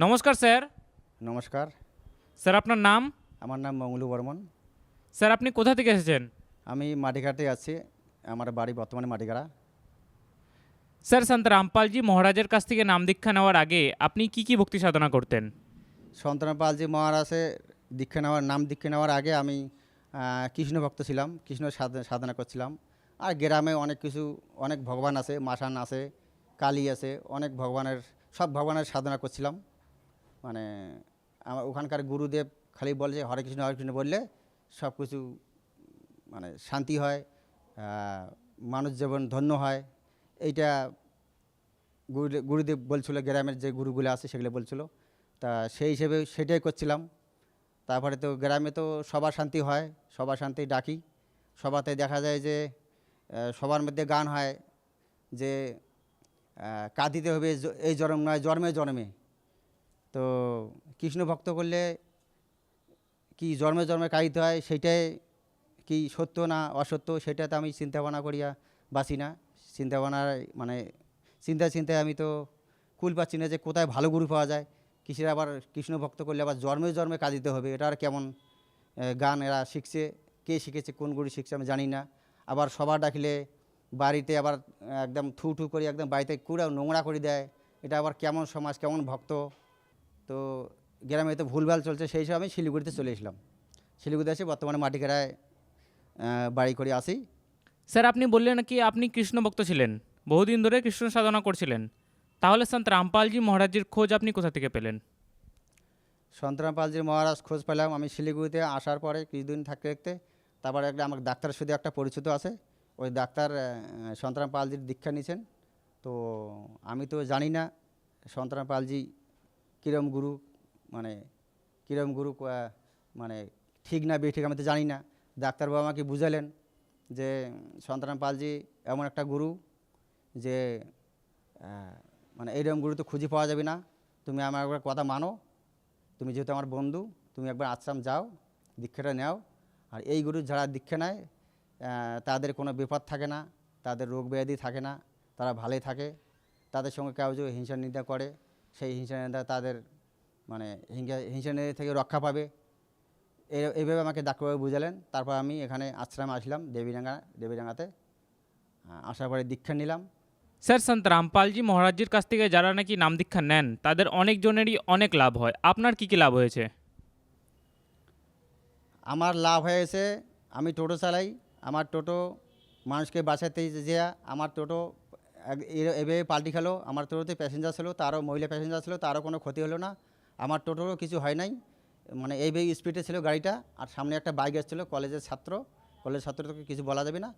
নমস্কার স্যার। নমস্কার। স্যার আপনার নাম? আমার নাম মঙ্গলু বর্মন। স্যার আপনি কোথা থেকে এসেছেন? আমি মাটিঘাটে আছি আমার বাড়ি বর্তমানে মাটিগাড়া। স্যার সন্ত রামপালজি মহারাজের কাছ থেকে নাম দীক্ষা নেওয়ার আগে আপনি কি কি ভক্তি সাধনা করতেন? সন্তনা পালজি মহারাজে দীক্ষা নেওয়ার নাম দীক্ষা নেওয়ার আগে আমি কৃষ্ণ ভক্ত ছিলাম কৃষ্ণ সাধ- সাধনা করছিলাম। আর গ্রামে অনেক কিছু অনেক ভগবান আছে মাসান আছে কালী আছে অনেক ভগবানের সব ভগবানের সাধনা করছিলাম। মানে আমার ওখানকার গুরুদেব খালি বলে যে হরে কৃষ্ণ হরে কৃষ্ণ বললে সব কিছু মানে শান্তি হয় মানুষ জীবন ধন্য হয়। এইটা গুরুদেব বলছিল, গ্রামের যে গুরুগুলো আছে সেগুলো বলছিল। তা সেই হিসেবে সেটাই করছিলাম। তারপরে তো গ্রামে তো সবার শান্তি হয়, সবার শান্তি ডাকি। সবাতে দেখা যায় যে সবার মধ্যে গান হয় যে কাঁদিতে হবে এই জন্ম নয়, জন্মে জন্মে। তো কৃষ্ণ ভক্ত করলে কি জন্মে জন্মে কাঁদিতে হয় সেটাই কি সত্য না অসত্য সেটা তো আমি চিন্তা ভাবনা করিয়া বাসি না। চিন্তা ভাবনার মানে চিন্তায় চিন্তায় আমি তো কুল পাচ্ছি না যে কোথায় ভালো গুরু পাওয়া যায়। কিসের আবার কৃষ্ণ ভক্ত করলে আবার জন্মে জন্মে কাজ দিতে হবে এটা আর কেমন গান এরা শিখছে, কে শিখেছে, কোন গুরু শিখছে আমি জানি না। আবার সবার ডাকলে বাড়িতে আবার একদম থু থু করে একদম বাড়িতে কুড়া নোংরা করে দেয়, এটা আবার কেমন সমাজ, কেমন ভক্ত। তো গ্রামে তো ভুলভাল চলছে সেই হিসাবে আমি শিলিগুড়িতে চলে এসলাম। শিলিগুড়িতে এসে বর্তমানে মাটিকেরায় বাড়ি করে আসি। স্যার আপনি বললেন কি আপনি কৃষ্ণ ভক্ত ছিলেন বহুদিন ধরে কৃষ্ণ সাধনা করছিলেন। তাহলে সন্ত রামপালজি মহারাজের খোঁজ আপনি কোথা থেকে পেলেন? সন্তরাম পালজির মহারাজ খোঁজ পেলাম আমি শিলিগুড়িতে আসার পরে কিছুদিন থাকতে থাকতে তারপরে একটা আমার ডাক্তারের সাথে একটা পরিচিত আছে ওই ডাক্তার সন্তরাম পালজির দীক্ষা নিয়েছেন। তো আমি তো জানি না সন্তরাম পালজি কীরম গুরু মানে কীরম গুরু মানে ঠিক না, বেঠিক আমি তো জানি না। ডাক্তারবাবু আমাকে বুঝালেন যে, সন্তরাম পালজি এমন একটা গুরু যে মানে এইরকম গুরু তো খুঁজে পাওয়া যাবে না। তুমি আমার একবার কথা মানো, তুমি যেহেতু আমার বন্ধু, তুমি একবার আশ্রম যাও, দীক্ষাটা নেও। আর এই গুরু যারা দীক্ষা নেয় তাদের কোনো বিপদ থাকে না, তাদের রোগ ব্যাধি থাকে না, তারা ভালোই থাকে। তাদের সঙ্গে কেউ যদি হিংসা নিন্দা করে। সেই হিংসা নিন্দা তাদের মানে হিংসা হিংসা নিন্দা থেকে রক্ষা পাবে। এইভাবে আমাকে ডাক্তারবাবু বুঝালেন। তারপর আমি এখানে আশ্রমে আসলাম দেবীডাঙ্গা দেবীডাঙ্গাতে। আসার পরে দীক্ষা নিলাম। স্যার সন্ত রামপালজি মহারাজজির কাছ থেকে যারা নাকি নাম দীক্ষা নেন তাদের অনেকজনেরই অনেক লাভ হয়। আপনার কি কি লাভ হয়েছে? আমার লাভ হয়েছে আমি টোটো চালাই। আমার টোটো মানুষকে বাঁচাতে যে আমার টোটো এভাবে পাল্টি খেলো, আমার টোটোতে প্যাসেঞ্জার ছিল, তারও মহিলা প্যাসেঞ্জার ছিল, তারও কোনো ক্ষতি হলো না। আমার টোটোরও কিছু হয় নাই মানে এইভাবে স্পিডে ছিল গাড়িটা, আর সামনে একটা বাইক এসেছিল কলেজের ছাত্র কলেজের ছাত্র ছাত্রকে কিছু বলা যাবে না।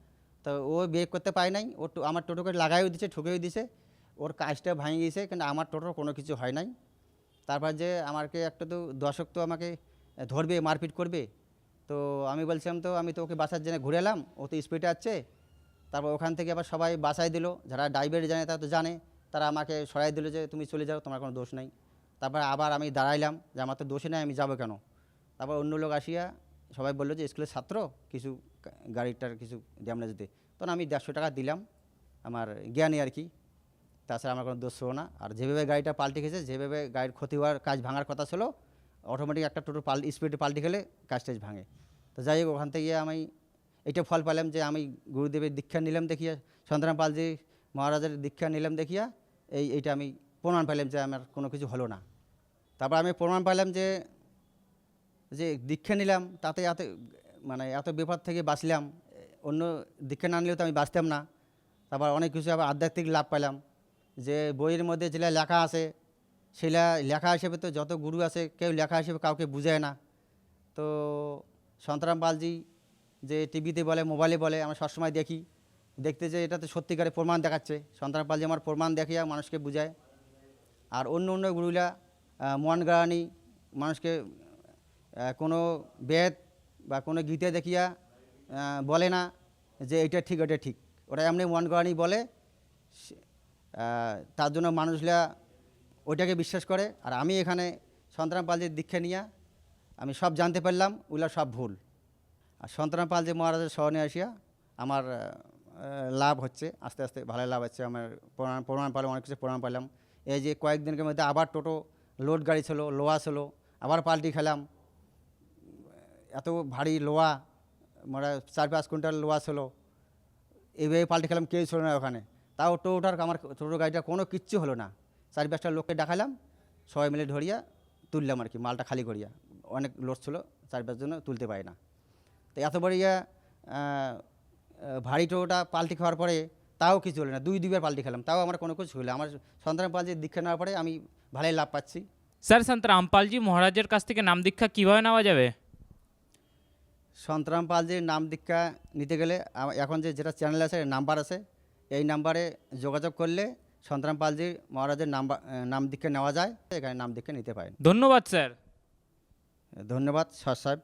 তো ও ব্রেক করতে পায় নাই, ও আমার টোটোকে লাগাইও দিছে, ঠুকেও দিছে, ওর কাজটা ভাঙে গিয়েছে কিন্তু আমার টোটোর কোনো কিছু হয় নাই। তারপর যে আমাকে একটা তো দর্শক তো আমাকে ধরবে, মারপিট করবে, তো আমি বলছিলাম তো আমি তো ওকে বাসার জন্য ঘুরে এলাম, ও তো স্পিডে আছে তারপর ওখান থেকে আবার সবাই বাসায় দিল। যারা ড্রাইভার জানে তারা তো জানে। তারা আমাকে সরাই দিল যে, তুমি চলে যাও, তোমার কোনো দোষ নাই। তারপর আবার আমি দাঁড়াইলাম যে, আমার তো দোষে নাই, আমি যাব কেন? তারপর অন্য লোক আসিয়া সবাই বলল যে, স্কুলের ছাত্র, কিছু গাড়িটার কিছু ড্যামেজ দিতে তখন আমি দেড়শো টাকা দিলাম আমার জ্ঞানী আর কি। তাছাড়া আমার কোনো দোষ ছিল না। আর যেভাবে গাড়িটা পাল্টে গেছে যেভাবে গাড়ির ক্ষতি হওয়ার কাজ ভাঙার কথা ছিল অটোমেটিক একটা টোটো পাল স্পিডে পাল্টে গেলে কাজ টাজ ভাঙে। তো যাই হোক, ওখান থেকে আমি এটা ফল পেলাম যে আমি গুরুদেবের দীক্ষা নিলাম দেখিয়া, সন্তরাম পালজি মহারাজের দীক্ষা নিলাম দেখিয়া, এই, এইটা আমি প্রমাণ পেলাম যে আমার কোনো কিছু হলো না। তারপর আমি প্রমাণ পেলাম যে যে দীক্ষা নিলাম, তাতে এত মানে এত বিপদ থেকে বাঁচলাম, অন্য দীক্ষা না নিলেও তো আমি বাঁচতাম না। তারপর অনেক কিছু আবার আধ্যাত্মিক লাভ পেলাম যে বইয়ের মধ্যে যেটা লেখা আছে, সেটা লেখা হিসেবে তো যত গুরু আছে, কেউ লেখা হিসেবে কাউকে বুঝায় না। তো সন্তরাম পালজি যে টিভিতে বলে, মোবাইলে বলে, আমরা সবসময় দেখি। দেখতে যে এটা তো সত্যিকারে প্রমাণ দেখাচ্ছে। সন্তরাম পালজি আমার প্রমাণ দেখিয়া মানুষকে বুঝায়। আর অন্য অন্য গুরুলা মন গাড়ানি, মানুষকে কোনো বেদ বা কোনো গীতে দেখিয়া বলে না যে এটা ঠিক এটা ঠিক। ওরা এমনি মন গাড়ানি বলে তার জন্য মানুষরা ওইটাকে বিশ্বাস করে। আর আমি এখানে সন্তরাম পালজির দীক্ষা নিয়ে, আমি সব জানতে পারলাম, ওগুলো সব ভুল। আর সন্তরাম পাল যে মহারাজের স্মরণে আসিয়া আমার লাভ হচ্ছে, আস্তে আস্তে ভালো লাভ হচ্ছে, আমার প্রমাণ প্রমাণ পেলাম অনেক কিছু প্রমাণ পেলাম এই যে কয়েকদিনের মধ্যে আবার টোটো, লোড গাড়ি ছিল, লোয়া ছিল, আবার পাল্টি খেলাম। এত ভারী লোয়া মানে চার পাঁচ কুইন্টাল লোহা ছিল। এইভাবে পাল্টি খেলাম, কেউ ছিল না ওখানে। তাও টোটার আমার টোটো গাড়িটা কোনো কিচ্ছু হলো না। চার পাঁচটা লোককে দেখালাম, সবাই মিলে ধরিয়া তুললাম আর কি, মালটা খালি করিয়া। অনেক লোড ছিল, চার পাঁচ জন্য তুলতে পারি না। তো এত বড় ইয়া ভারী টোটোটা পাল্টি খাওয়ার পরে তাও কিছু হলো না। দুই দুইবার পাল্টি খেলাম তাও আমার কোনো কিছু হলো। আমার সন্তান পাল্টি দীক্ষা নেওয়ার পরে আমি ভালোই লাভ পাচ্ছি। স্যার সন্ত রামপালজি মহারাজের কাছ থেকে নাম দীক্ষা কীভাবে নেওয়া যাবে? সন্তরাম পালজির নাম দীক্ষা নিতে গেলে এখন যে যেটা চ্যানেল আছে নাম্বার আছে এই নাম্বারে যোগাযোগ করলে সন্তরাম পালজির মহারাজের নাম্বার নাম দীক্ষা নেওয়া যায়। এখানে নাম দীক্ষা নিতে পারেন। ধন্যবাদ স্যার। ধন্যবাদ সর সাহেব।